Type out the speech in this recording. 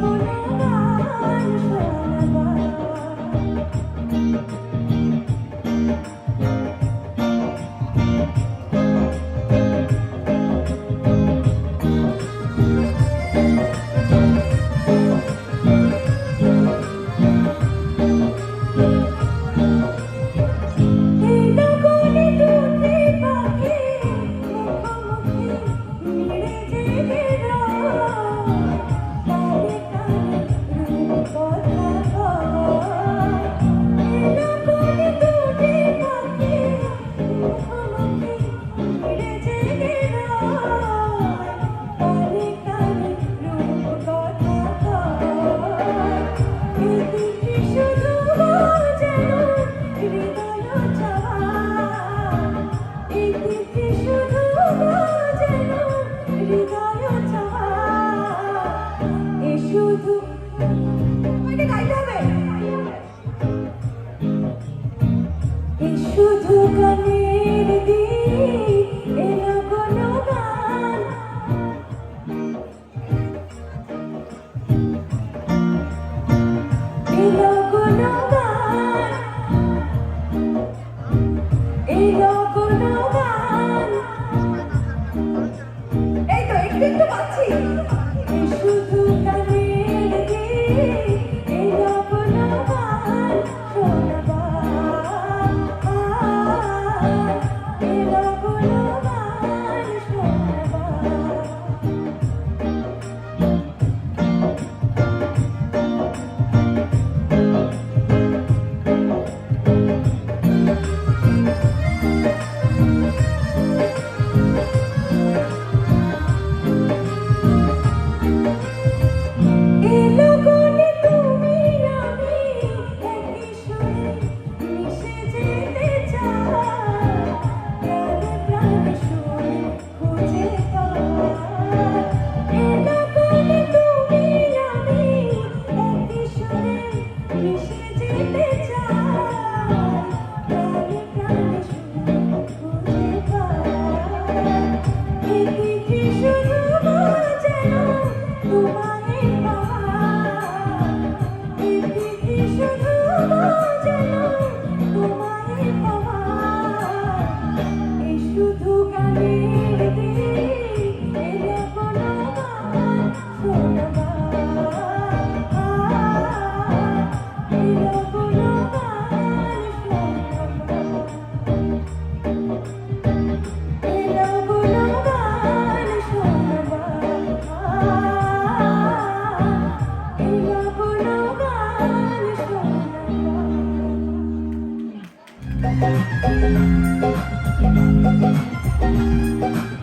Oh, yeah. শুধু আমাকে গাইতে হবে এই শুধু গানের দিন এলো কোনো গান এলো কোনো গান এলো কোনো Thank you.